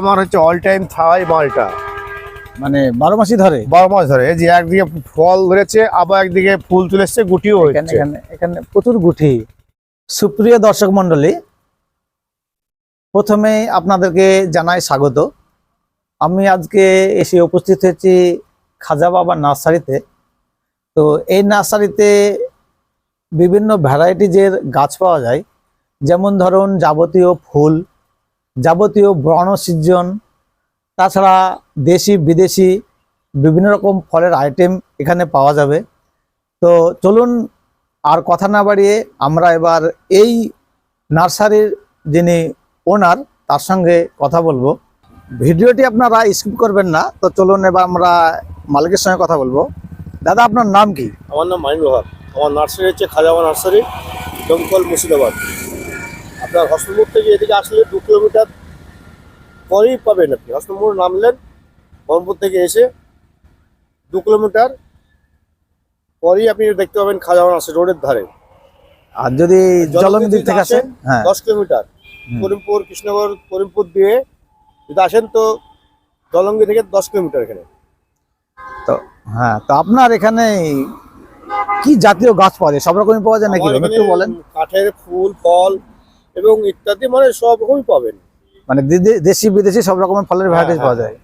আমার হচ্ছে all time থাই মালটা মানে বারো মাসই ধরে? বারো মাস ধরে। যে একদিকে ফল ধরেছে আবার একদিকে ফুল তুলে এসছে গুটিও এখানে এখানে এখানে প্রচুর গুটি। সুপ্রিয় দর্শক মন্ডলী প্রথমে আপনাদেরকে জানাই স্বাগত। আমি আজকে এসে উপস্থিত হয়েছি খাজা বাবা নার্সারিতে। তো এই নার্সারিতে বিভিন্ন ভ্যারাইটিজের গাছ পাওয়া যায়। যেমন ধরুন যাবতীয় ফুল যাবতীয় বর্ণসৃজন তাছাড়া দেশি, বিদেশি বিভিন্ন রকম ফলের আইটেম এখানে পাওয়া যাবে। তো চলুন আর কথা না বাড়িয়ে আমরা এবার এই নার্সারির যিনি ওনার, তার সঙ্গে কথা বলব। ভিডিওটি আপনারা স্কিপ করবেন না, তো চলুন এবার আমরা মালিকের সঙ্গে কথা বলব। দাদা, আপনার নাম কি? আমার নাম মাইনুল আমার নার্সারি হচ্ছে খাজামা নার্সারি, দমকল মুর্শিদাবাদ। আপনার হসপিটাল থেকে এদিকে আসলে দু কিলোমিটার পরেই পাবেন আপনি। হসপিটাল নামলেন বহরমপুর থেকে এসে দু কিলোমিটার পরেই আপনি দেখতে পাবেন খাজামা আছে রোডের ধারে। আর যদি জলঙ্গি থেকে আসেন হ্যাঁ। দশ কিলোমিটার। করিমপুর কৃষ্ণনগর করিমপুর দিয়ে যদি আসেন তো জলঙ্গি থেকে দশ কিলোমিটার এখানে। তো হ্যাঁ তো আপনার এখানে কি জাতীয় গাছ পাওয়া যায়? সব রকমই পাওয়া যায় নাকি? একটু বলেন। কাঠের ফুল ফল এবং ইত্যাদি মানে সব রকমই পাবেন। মানে দেশি বিদেশি সব রকমের ফলের ভ্যারাইটিস হ্যাঁ, পাওয়া যায়।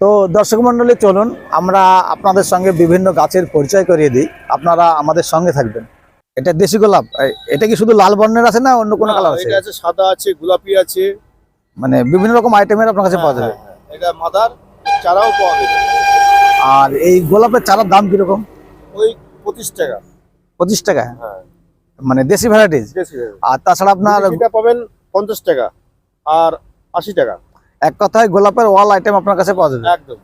তো দর্শক মন্ডলী চলুন আমরা আপনাদের সঙ্গে বিভিন্ন গাছের পরিচয় করিয়ে দিই। আপনারা আমাদের সঙ্গে থাকবেন। এটা দেশি গোলাপ? এটা কি শুধু লাল বর্ণের আছে না অন্য কোনো কালার আছে? এটা আছে সাদা আছে গোলাপি আছে। মানে বিভিন্ন রকম আইটেমের আপনার কাছে পাওয়া যাবে। হ্যাঁ, হ্যাঁ, এটা মাদার চারাও পাওয়া যাবে। আর এই গোলাপের চারার দাম কীরকম? ওই পঁচিশ টাকা। পঁচিশ টাকা? হ্যাঁ। মানে দেশি ভ্যারাইটিস আর তাছাড়া আপনার পাবেন পঞ্চাশ টাকা আর আশি টাকা। এক কথায় গোলাপের ওয়াল আইটেম আপনার কাছে পাওয়া যাবে। একদম।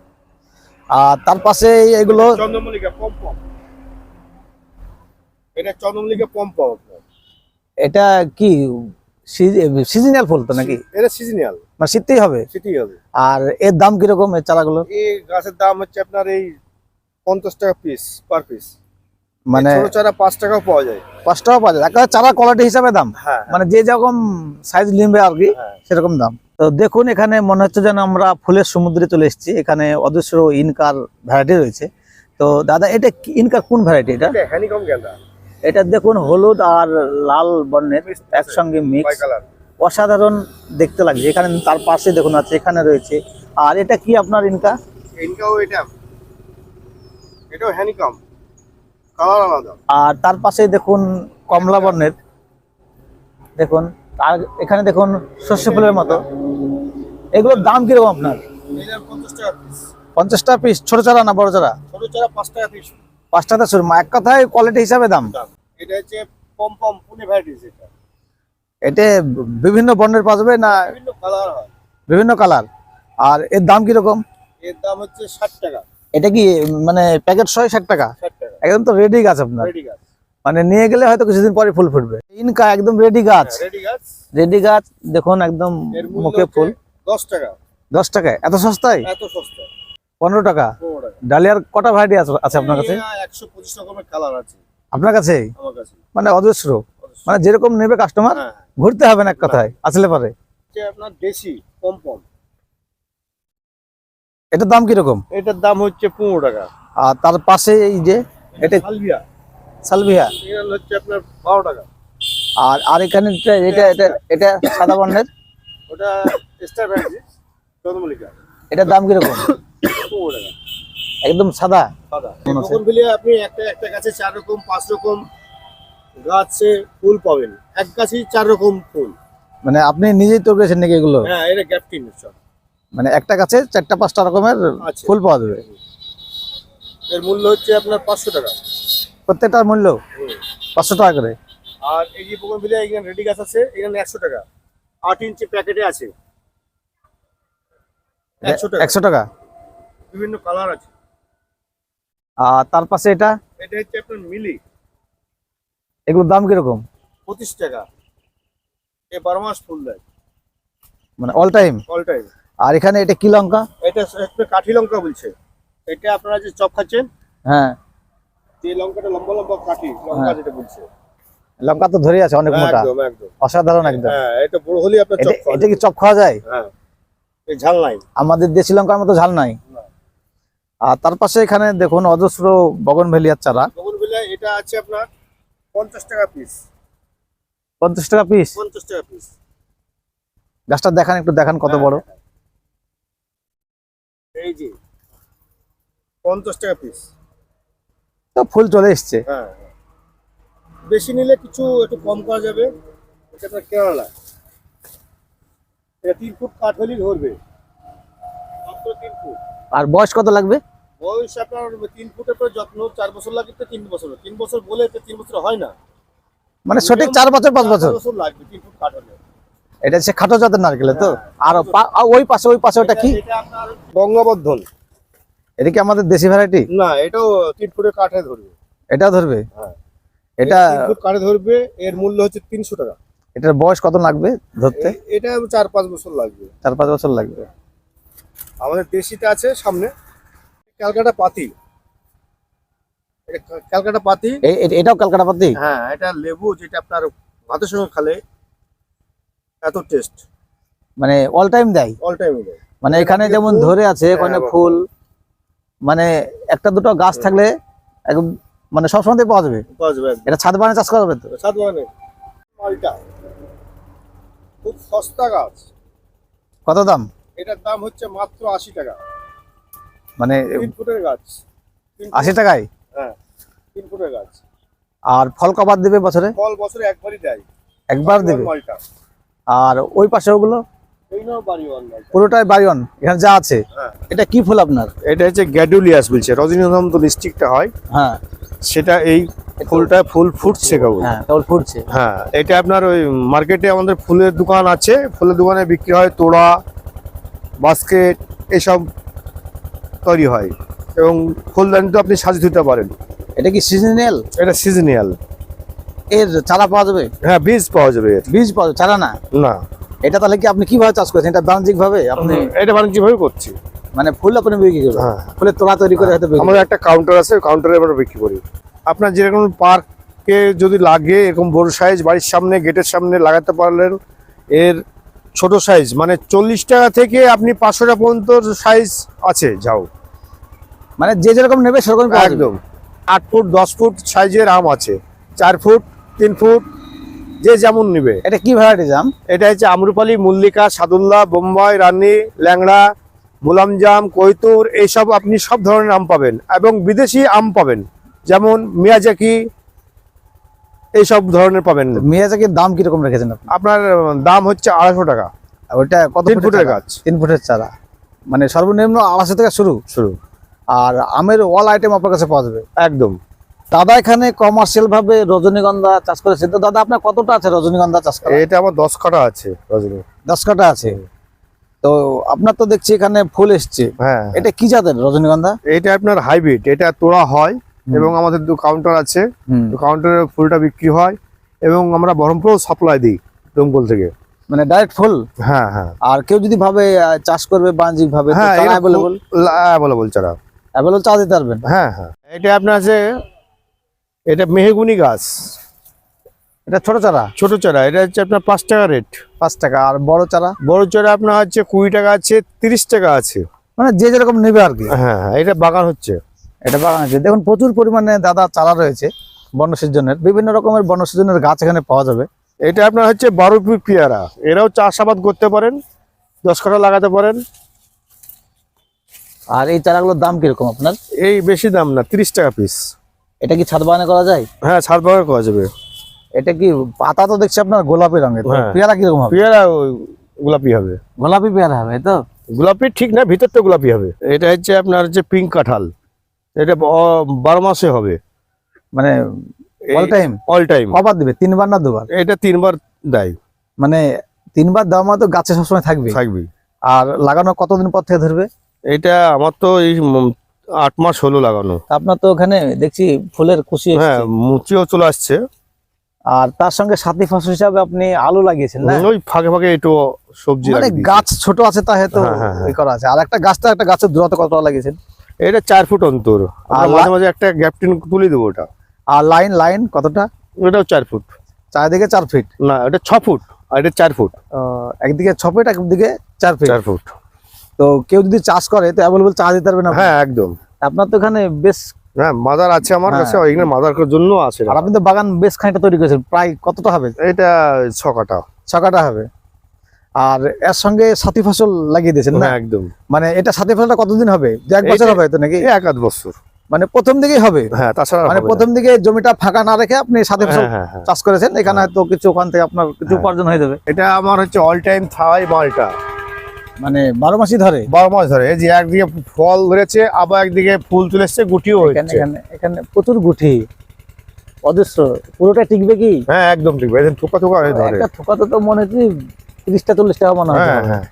আর তার পাশে এগুলো চন্দ্রমল্লিকা পম পম। এটা চন্দ্রমল্লিকা পম পম এটা কি? সিজনাল ফুল তো নাকি? এটা সিজনাল মানে শীততেই হবে? সেটাই হবে। আর এর দাম কীরকম এর চারাগুলো এই গাছের দাম হচ্ছে আপনার এই পঞ্চাশ টাকা পিস পার পিস মানে ছোট চারা পাঁচ টাকাও পাওয়া যায়। পাঁচ টাকা পাওয়া যায়। একেবারে চারা কোয়ালিটি হিসাবে দাম। হ্যাঁ। মানে যে যেরকম সাইজ নিবে আর কি হ্যাঁ। সেরকম দাম। তো দেখুন এখানে মনে হচ্ছে যেন আমরা ফুলের সমুদ্রে চলে এসেছি। এখানে অদৃশ্য ইনকার ভ্যারাইটি রয়েছে। তো দাদা এটা ইনকার কোন ভ্যারাইটি এটা? এটা হ্যানিকম গেঁদা এটা দেখুন হলুদ আর লাল বর্ণের একসঙ্গে মিক্স অসাধারণ দেখতে লাগছে। এখানে তার পাশে দেখুন আছে এখানে রয়েছে। আর এটা কি আপনার ইনকা? ইনকাও এটা। এটাও হ্যানিকম কালার আলাদা। আর তার পাশে দেখুন কমলা বর্ণের। দেখুন আর এখানে দেখুন শস্য ফুলের মতো। এগুলোর দাম কীরকম আপনার? পঞ্চাশ টাকা পিস ছোট চারা না বড় চারা? ছোট চারা পাঁচ টাকা পিস পাঁচ টাকা শুরু এক কথায় কোয়ালিটি হিসাবে দাম। এটা হচ্ছে পম পম পুনে ভ্যারাইটিস এটা। বিভিন্ন বর্ণের পাওয়া যাবে না? বিভিন্ন কালার হয়। বিভিন্ন কালার। আর এর দাম কীরকম? এর দাম হচ্ছে ষাট টাকা। এটা কি মানে প্যাকেট ছয় ষাট টাকা? ষাট টাকা একদম তো রেডি গাছ আপনার। মানে নিয়ে গেলে হয়তো কিছুদিন পরে ফুল ফুটবে। ইনকা একদম রেডি গাছ। রেডি গাছ। দেখুন একদম মুখে ফুল। দশ টাকা। দশ টাকায়? এত সস্তায়? এত সস্তা পনেরো টাকা? ডালিয়ার কটা ভ্যারাইটি আছে আপনার কাছে? একশো পঁচিশ রকমের কালার আছে। আপনার কাছে? মানে অজস্র। মানে যেরকম নেবে কাস্টমার হ্যাঁ ঘুরতে হবে না এক কথায় আসলে পারে। আপনার দেশি এটার দাম কীরকম? এটার দাম হচ্ছে পনেরো টাকা। আর তার পাশে এই যে এটা সালভিয়া। হচ্ছে আপনার বারো টাকা। আর আর এখানে এটা- এটা এটা সাদা বর্ণের? ওটা স্টার চন্দ্রমল্লিকা। এটার দাম কীরকম? পনেরো টাকা। একদম সাদা? সাদা। আপনি একটা একটা গাছে চার রকম পাঁচ রকম গাছে ফুল পাবেন। এক গাছেই চার রকম ফুল। মানে আপনি নিজেই তৈরি করেছেন নাকি এগুলো? হ্যাঁ এটা গ্যাপটিন মানে একটা গাছে চারটা পাঁচটা রকমের ফুল পাওয়া যাবে। এর মূল্য হচ্ছে আপনার পাঁচশো টাকা। প্রত্যেকটার মূল্য? পাঁচশো টাকা করে? আর এই যে বকুল এখানে রেডি গাছ আছে এখানে একশো টাকা। আট ইঞ্চি প্যাকেটে আছে। একশো টাকা। বিভিন্ন কালার আছে। আর তার পাশে এটা? এটা হচ্ছে আপনার মিলি। এগুলোর দাম কীরকম? পঁচিশ টাকা। এ বারো মাস ফুল দেয়। মানে অল টাইম অল টাইম আর এখানে এটা কি লঙ্কা? এটা কাঠি লঙ্কা বলছে। এটা আপনারা যে চপ খাচ্ছেন? হ্যাঁ। যে লঙ্কাটা লম্বা লম্বা কাঠি লঙ্কা হ্যাঁ। যেটা বলছে। লঙ্কা তো ধরে আছে অনেক মোটা। একদম একদম। অসাধারণ একদম। হ্যাঁ এটা বড় হলে আপনার চপ এটা কি চপ খাওয়া যায়? হ্যাঁ। এই ঝাল নাই। আমাদের দেশি লঙ্কার মতো ঝাল নাই। আর তার পাশে এখানে দেখুন অজস্র বগন ভেলিয়ার চারা। বগনভিলা এটা আছে আপনার পঞ্চাশ টাকা পিস পঞ্চাশ টাকা পিস পঞ্চাশ টাকা পিস গাছটা দেখান একটু দেখান কত বড়। এই যে পঞ্চাশ টাকা পিস তো ফুল চলে এসছে। হ্যাঁ বেশি নিলে কিছু একটু কম করা যাবে। এটা কেরালা। এটা তিন ফুট কাঠ হলেই ধরবে। মাত্র তিন ফুট। আর বয়স কত লাগবে? বয়স আপনার তিন ফুটের পরে যত্ন চার বছর লাগে তো তিন বছর। তিন বছর বলে তো তিন বছর হয় না। মানে সঠিক চার বছর পাঁচ বছর? বছর লাগবে তিন ফুট কাঠ হলে এটা হচ্ছে খাটো জাতের নারকেল তো? হ্যাঁ। আর পা- আর ওই পাশে ওই পাশে ওটা কি? বঙ্গবর্ধন এটা কি আমাদের দেশি ভ্যারাইটি না এটাও তিন ফুটের কাঠে ধরবে। এটা ধরবে? হ্যাঁ। এটা কাঠে ধরবে এর মূল্য হচ্ছে তিনশো টাকা। এটার বয়স কত লাগবে ধরতে? এটা চার পাঁচ বছর লাগবে। চার পাঁচ বছর লাগবে। আমাদের দেশিটা আছে সামনে। ক্যালকাটা পাতি। এটা ক্যালকাটা পাতি। এটাও ক্যালকাটা পাতি? হ্যাঁ এটা লেবু যেটা আপনার ভাতের সঙ্গে খালে এত টেস্ট মানে অল টাইম দেয়? অল টাইম দেয়। মানে এখানে যেমন ধরে আছে এখানে হ্যাঁ, ফুল। মানে একটা দুটো গাছ থাকলে একদম মানে সবসময় পাওয়া যাবে। পাওয়া যাবে এটা ছাদ বাগানে চাষ করা যাবে তো? সাত বাগানে। মালটা। খুব সস্তা গাছ। কত দাম? এটার দাম হচ্ছে মাত্র আশি টাকা। মানে তিন ফুটের গাছ। আশি টাকায়? হ্যাঁ তিন ফুটের গাছ। আর ফল কবার দেবে বছরে? ফল বছরে একবারই দেয়। একবার দেবে? মালটা। আর ওই পাশে ওগুলো? পুরোটাই এখানে যা আছে। হ্যাঁ। এটা কি ফুল আপনার? এটা হচ্ছে গ্যাডুলিয়াস বলছে রজনীগন্ধা মতো লিস্টিকটা হয়। হ্যাঁ। সেটা এই ফুলটা ফুল ফুটছে কেবল। হ্যাঁ ফুটছে। হ্যাঁ এটা আপনার ওই মার্কেটে আমাদের ফুলের দোকান আছে। ফুলের দোকানে বিক্রি হয় তোড়া বাস্কেট এসব তৈরি হয়। এবং ফুলদানি তো আপনি সাজিয়ে দিতে পারেন। এটা কি সিজনাল এটা সিজনিয়াল এর চারা পাওয়া যাবে? হ্যাঁ বীজ পাওয়া যাবে। বীজ পাওয়া যাবে চারা না? না। এটা তাহলে কি আপনি কীভাবে চাষ করেছেন? এটা বাণিজ্যিক ভাবে আপনি এটা বাণিজ্যিকভাবে করছি। মানে ফুল আপনি বিক্রি করবেন? হ্যাঁ। ফুলের তোলা তৈরি করে হয়তো আমাদের একটা কাউন্টার আছে কাউন্টারে আমরা বিক্রি করি। আপনার যেরকম পার্কে যদি লাগে এরকম বড় সাইজ বাড়ির সামনে গেটের সামনে লাগাতে পারলেন এর ছোট সাইজ মানে চল্লিশ টাকা থেকে আপনি পাঁচশো টাকা পর্যন্ত সাইজ আছে যাও। মানে যে যেরকম নেবে সেরকম একদম। আট ফুট দশ ফুট সাইজের আম আছে। চার ফুট তিন ফুট যে যেমন নিবে। এটা কি ভ্যারাইটি জাম? এটা হচ্ছে আমরুপালি মল্লিকা সাদুল্লাহ বোম্বাই রানী ল্যাংড়া মুলামজাম কৈতুর এইসব আপনি সব ধরনের আম পাবেন এবং বিদেশি আম পাবেন। যেমন মিয়াজাকি এইসব ধরনের পাবেন। মিয়াজাকির দাম কীরকম রেখেছেন আপনার দাম হচ্ছে আড়াইশো টাকা। ওইটা কত ফুটের গাছ। তিন ফুটের চারা। মানে সর্বনিম্ন আড়াইশো থেকে শুরু? শুরু। আর আমের অল আইটেম আপনার কাছে পাওয়া যাবে? একদম। দাদা এখানে কমার্শিয়াল ভাবে রজনীগন্ধা চাষ করেছে। তো দাদা আপনার কতটা আছে রজনীগন্ধা চাষ করা এটা আমার দশ কাটা আছে রজনী। দশ কাটা আছে? তো আপনার তো দেখছি এখানে ফুল এসছে। হ্যাঁ। এটা কি জাতের রজনীগন্ধা? এটা আপনার হাইব্রিড এটা তোড়া হয় এবং আমাদের দু কাউন্টার আছে। কাউন্টারে ফুলটা বিক্রি হয় এবং আমরা বহরমপুরেও সাপ্লাই দিই দমকল থেকে। মানে ডাইরেক্ট ফুল? হ্যাঁ হ্যাঁ। আর কেউ যদি ভাবে চাষ করবে বাণিজ্যিক ভাবে হ্যাঁ অ্যাভেলেবল অ্যাভেলেবল চারা। অ্যাভেলেবল চা দিতে পারবেন? হ্যাঁ হ্যাঁ। এটা আপনার আছে এটা মেহগুনি গাছ। এটা ছোট চারা? ছোট চারা এটা হচ্ছে আপনার পাঁচ টাকা রেট পাঁচ টাকা আর বড় চারা? বড় চারা আপনার হচ্ছে কুড়ি টাকা আছে তিরিশ টাকা আছে। মানে যে যেরকম নেবে আর কি। হ্যাঁ হ্যাঁ এটা বাগান হচ্ছে। এটা বাগান হচ্ছে। দেখুন প্রচুর পরিমাণে দাদা চারা রয়েছে বনসিজনের বিভিন্ন রকমের বনসিজনের গাছ এখানে পাওয়া যাবে। এটা আপনার হচ্ছে বারো পিট পেয়ারা। এরাও চাষাবাদ করতে পারেন দশ কাঠা লাগাতে পারেন। আর এই চারাগুলোর দাম কীরকম আপনার? এই বেশি দাম না তিরিশ টাকা পিস এটা কি ছাদ বাগানে করা যায়? হ্যাঁ ছাদ বাগান করা যাবে। এটা কি পাতা তো দেখছি আপনার গোলাপি রঙের হ্যাঁ। পেয়ারা কীরকম হবে? পেয়ারা গোলাপি হবে। গোলাপি পেয়ারা হবে তো? গোলাপি ঠিক না ভিতরটা গোলাপি হবে। এটা হচ্ছে আপনার হচ্ছে পিঙ্ক কাঁঠাল এটা বারো মাসে হবে। মানে অল টাইম অল টাইম কবার দিবে? তিনবার না দুবার? এটা তিনবার দেয়। মানে তিনবার দেওয়া মানে তো গাছে সবসময় থাকবে থাকবি আর লাগানো কতদিন পর থেকে ধরবে? এটা আমার তো এই আট মাস হলো লাগানো। আপনার তো ওখানে দেখছি ফুলের খুশি হ্যাঁ মুচিও চলে আসছে। আর তার সঙ্গে সাথী ফসল হিসাবে আপনি আলু লাগিয়েছেন না? ওই ফাঁকে ফাঁকে একটু সবজি মানে গাছ ছোট আছে তা হয়তো হ্যাঁ, হ্যাঁ, হ্যাঁ। করা আছে। আর একটা গাছটা একটা গাছের দূরত্ব কতটা লাগিয়েছেন? এটা চার ফুট অন্তর। আর মাঝে মাঝে একটা গ্যাপটিন তুলে দেবো ওটা। আর লাইন লাইন কতটা? ওটাও চার ফুট। চারিদিকে চার ফিট? না এটা ছ ফুট। আর এটা চার ফুট। একদিকে ছ ফিট একদিকে চার ফিট। চার ফুট। তো কেউ যদি চাষ করে তো অ্যাভেলেবল চা দিতে পারবে না হ্যাঁ একদম। আপনার তো এখানে বেশ হ্যাঁ মাদার আছে আমার হ্যাঁ। কাছে এখানে মাদার জন্য আছে। আর আপনি তো বাগান বেশ খানিকটা তৈরি করেছেন প্রায় কতটা হবে? এটা হবে। আর এর সঙ্গে সাথী ফসল লাগিয়ে দিয়েছেন না? একদম। মানে এটা সাথী ফসলটা কতদিন হবে? এক বছর হবে তো নাকি? এক আধ বছর। মানে প্রথম দিকেই হবে? হ্যাঁ তাছাড়া মানে প্রথম দিকে জমিটা ফাঁকা না রেখে আপনি সাথে ফসল হ্যাঁ হ্যাঁ। চাষ করেছেন এখানে হয়তো কিছু ওখান থেকে আপনার কিছু। উপার্জন হয়ে যাবে। এটা আমার হচ্ছে অল টাইম থাই মালটা। মানে বারো মাসই ধরে? বারো মাস ধরে। এই যে একদিকে ফল ধরেছে আবার একদিকে ফুল তুলে এসছে গুটিও এখানে এখানে এখানে প্রচুর গুটি। অদৃশ্য পুরোটা টিকবে কি? হ্যাঁ একদম টিকবে। থোকা থোকা হয়ে ধরে। একটা থোকাতে তো মনে হচ্ছে তিরিশটা চল্লিশটা মনে হয়। হ্যাঁ হ্যাঁ।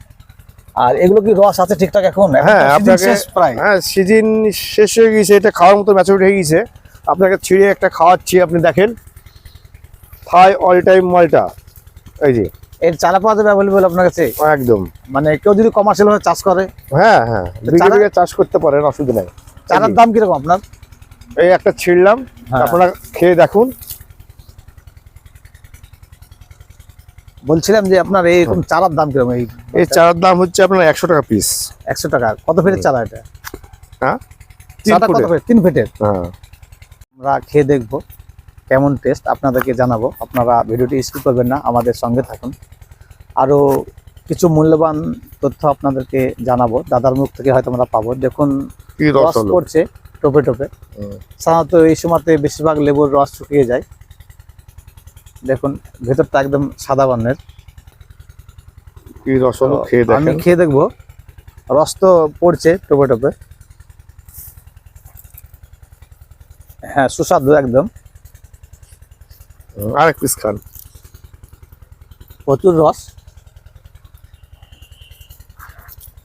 আর এগুলো কি রস আছে ঠিকঠাক এখন? হ্যাঁ, আপনাকে- প্রায়। হ্যাঁ সিজন শেষ হয়ে গিয়েছে এটা খাওয়ার মতো ম্যাচুরিটি হয়ে গিয়েছে। আপনাকে ছিঁড়ে একটা খাওয়াচ্ছি আপনি দেখেন। থাই অল টাইম মালটা এই যে। এর চারা পাওয়া যাবে অ্যাভেলেবল আপনার কাছে? একদম। মানে কেউ যদি কমার্শিয়াল ভাবে চাষ করে হ্যাঁ হ্যাঁ। বিঘে চাষ করতে পারেন অসুবিধা নেই। চারার দাম কীরকম আপনার? এই একটা ছিঁড়লাম হ্যাঁ। আপনারা খেয়ে দেখুন। বলছিলাম যে আপনার এইরকম চারার দাম কীরকম? এই এই চারার দাম হচ্ছে আপনার একশো টাকা পিস একশো টাকা। কত ফিটের চারা এটা? হ্যাঁ? কত। তিন ফিটের। হ্যাঁ। আমরা খেয়ে দেখব কেমন টেস্ট আপনাদেরকে জানাব। আপনারা ভিডিওটি স্কিপ করবেন না আমাদের সঙ্গে থাকুন। আরও কিছু মূল্যবান তথ্য আপনাদেরকে জানাব। দাদার মুখ থেকে হয়তো আমরা পাবো। দেখুন রস পড়ছে টোপে টোপে। সাধারণত এই সময়তে বেশিরভাগ লেবুর রস শুকিয়ে যায়। দেখুন ভেতরটা একদম সাদা বর্ণের। আমি খেয়ে দেখব। রস তো পড়ছে টোপে টোপে। হ্যাঁ সুস্বাদু একদম। আরেক পিস খান। প্রচুর রস।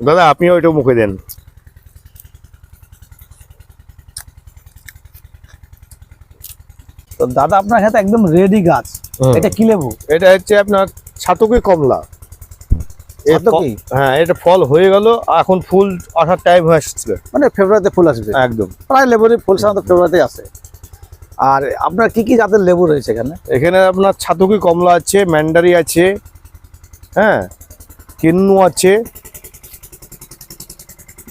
দাদা আপনিও ওইটা মুখে দেন। তো দাদা আপনার হাতে একদম রেডি গাছ। এটা কি লেবু? এটা হচ্ছে আপনার ছাতকি কমলা? হ্যাঁ এটা ফল হয়ে গেল এখন ফুল আসার টাইম হয়ে আসছে। মানে ফেব্রুয়ারিতে ফুল আসবে? একদম। প্রায় লেবুরই ফুল সাধারণত ফেব্রুয়ারিতে আসে। আর আপনার কি কি জাতের লেবু রয়েছে এখানে? এখানে আপনার ছাতকি কমলা আছে ম্যান্ডারি আছে হ্যাঁ কিন্নু আছে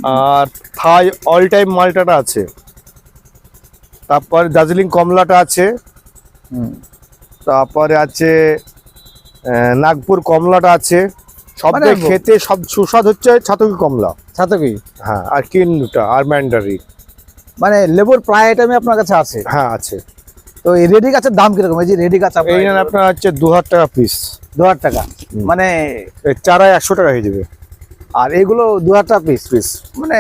আর থাই অল টাইম মালটাটা আছে। তারপর দার্জিলিং কমলাটা আছে। তারপরে আছে নাগপুর কমলাটা আছে। সব মানে খেতে সব সুস্বাদ হচ্ছে ছাতকি কমলা। ছাতকি? হ্যাঁ আর কিন্নুটা আর ম্যান্ডারি মানে লেবুর প্রায় আইটেমই আপনার কাছে আছে? হ্যাঁ আছে। তো এই রেডি গাছের দাম কীরকম? এই যে রেডি গাছ নেন আপনার হচ্ছে দু হাজার টাকা পিস দু হাজার টাকা মানে চারায় একশো টাকা হয়ে যাবে। আর এগুলো দু হাজার পিস পিস মানে।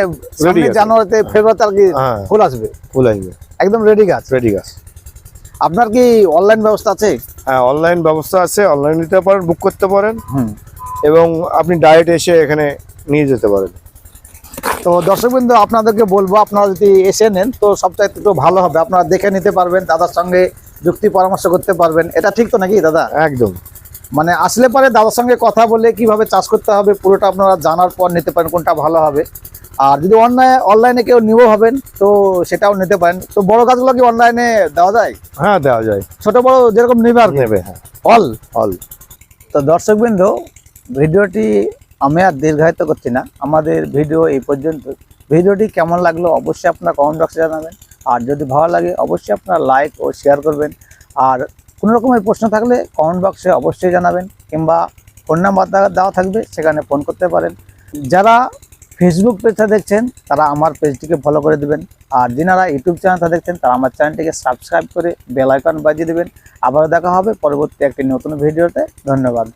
জানুয়ারিতে ফেব্রুয়ারিতে আর কি হ্যাঁ। ফুল আসবে। ফুল আসবে। একদম রেডি গাছ। রেডি গাছ। আপনার কি অনলাইন ব্যবস্থা আছে? হ্যাঁ অনলাইন ব্যবস্থা আছে। অনলাইন নিতে পারেন বুক করতে পারেন। এবং আপনি ডাইরেক্ট এসে এখানে নিয়ে যেতে পারেন। তো দর্শক দর্শকবৃন্দ আপনাদেরকে বলব আপনারা যদি এসে নেন তো সবচাইতে একটু ভালো হবে। আপনারা দেখে নিতে পারবেন দাদার সঙ্গে যুক্তি পরামর্শ করতে পারবেন। এটা ঠিক তো নাকি দাদা? একদম। মানে আসলে পরে দাদার সঙ্গে কথা বলে কীভাবে চাষ করতে হবে পুরোটা আপনারা জানার পর নিতে পারেন কোনটা ভালো হবে। আর যদি অনলাইনে অনলাইনে কেউ নিবো হবেন তো সেটাও নিতে পারেন। তো বড় গাছগুলো কি অনলাইনে দেওয়া যায়? হ্যাঁ দেওয়া যায়। ছোট বড় যেরকম নেবে আর নেবে হ্যাঁ। অল? অল। তো দর্শকবৃন্দ ভিডিওটি আমি আর দীর্ঘায়িত করছি না। আমাদের ভিডিও এই পর্যন্ত। ভিডিওটি কেমন লাগল অবশ্যই আপনার কমেন্ট বক্সে জানাবেন। আর যদি ভালো লাগে অবশ্যই আপনার লাইক ও শেয়ার করবেন। আর কোনো রকমের প্রশ্ন থাকলে কমেন্ট বক্সে অবশ্যই জানাবেন কিংবা ফোন নাম্বার দেওয়া- থাকবে, সেখানে ফোন করতে পারেন। যারা ফেসবুক পেজটা দেখছেন, তারা আমার পেজটিকে ফলো করে দেবেন। আর যিনারা ইউটিউব চ্যানেলটা দেখছেন, তারা আমার চ্যানেলটিকে সাবস্ক্রাইব করে বেল আইকন বাজিয়ে দেবেন। আবার দেখা হবে পরবর্তী একটি নতুন ভিডিওতে ধন্যবাদ।